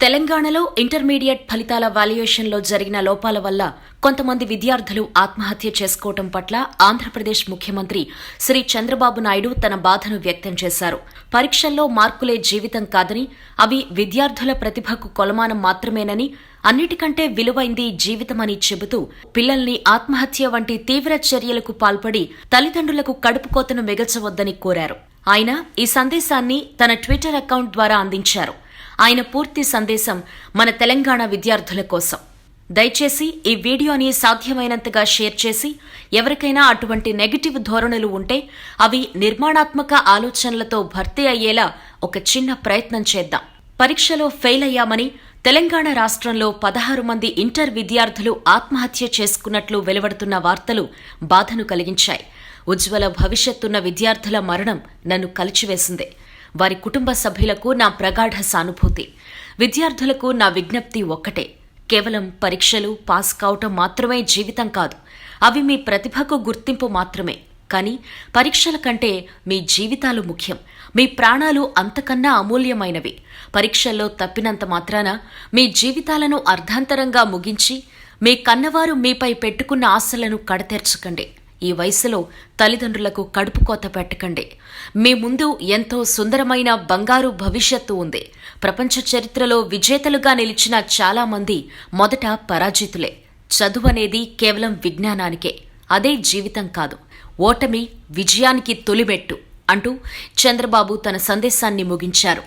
తెలంగాణలో ఇంటర్మీడియట్ ఫలితాల వాల్యుయేషన్లో జరిగిన లోపాల వల్ల కొంతమంది విద్యార్థులు ఆత్మహత్య చేసుకోవటం పట్ల ఆంధ్రప్రదేశ్ ముఖ్యమంత్రి శ్రీ చంద్రబాబు నాయుడు తన బాధను వ్యక్తం చేశారు. పరీక్షల్లో మార్కులే జీవితం కాదని అవి విద్యార్థుల ప్రతిభకు కొలమానం మాత్రమేనని అన్నిటికంటే విలువైంది జీవితమని చెబుతూ పిల్లల్ని ఆత్మహత్య వంటి తీవ్ర చర్యలకు పాల్పడి తల్లిదండ్రులకు కడుపు కోతను మిగల్చవద్దని కోరారు. ఆయన ఈ సందేశాన్ని తన ట్విట్టర్ అకౌంట్ ద్వారా అందించారు. ఆయన పూర్తి సందేశం మన తెలంగాణ విద్యార్థుల కోసం. దయచేసి ఈ వీడియోని సాధ్యమైనంతగా షేర్ చేసి ఎవరికైనా అటువంటి నెగిటివ్ ధోరణులు ఉంటే అవి నిర్మాణాత్మక ఆలోచనలతో భర్తీ అయ్యేలా ఒక చిన్న ప్రయత్నం చేద్దాం. పరీక్షలో ఫెయిల్ అయ్యామని తెలంగాణ రాష్ట్రంలో పదహారు మంది ఇంటర్ విద్యార్థులు ఆత్మహత్య చేసుకున్నట్లు వెలువడుతున్న వార్తలు బాధను కలిగించాయి. ఉజ్వల భవిష్యత్తున్న విద్యార్థుల మరణం నన్ను కలిచివేసిందే. వారి కుటుంబ సభ్యులకు నా ప్రగాఢ సానుభూతి. విద్యార్థులకు నా విజ్ఞప్తి ఒక్కటే. కేవలం పరీక్షలు పాస్ కావటం మాత్రమే జీవితం కాదు. అవి మీ ప్రతిభకు గుర్తింపు మాత్రమే. కానీ పరీక్షల కంటే మీ జీవితాలు ముఖ్యం. మీ ప్రాణాలు అంతకన్నా అమూల్యమైనవి. పరీక్షల్లో తప్పినంత మాత్రాన మీ జీవితాలను అర్ధాంతరంగా ముగించి మీ కన్నవారు మీపై పెట్టుకున్న ఆశలను కడతెర్చకండి. ఈ వయసులో తల్లిదండ్రులకు కడుపు కోత పెట్టకండి. మీ ముందు ఎంతో సుందరమైన బంగారు భవిష్యత్తు ఉంది. ప్రపంచ చరిత్రలో విజేతలుగా నిలిచిన చాలామంది మొదట పరాజితులే. చదువు అనేది కేవలం విజ్ఞానానికే. అదే జీవితం కాదు. ఓటమి విజయానికి తొలిమెట్టు అంటూ చంద్రబాబు తన సందేశాన్ని ముగించారు.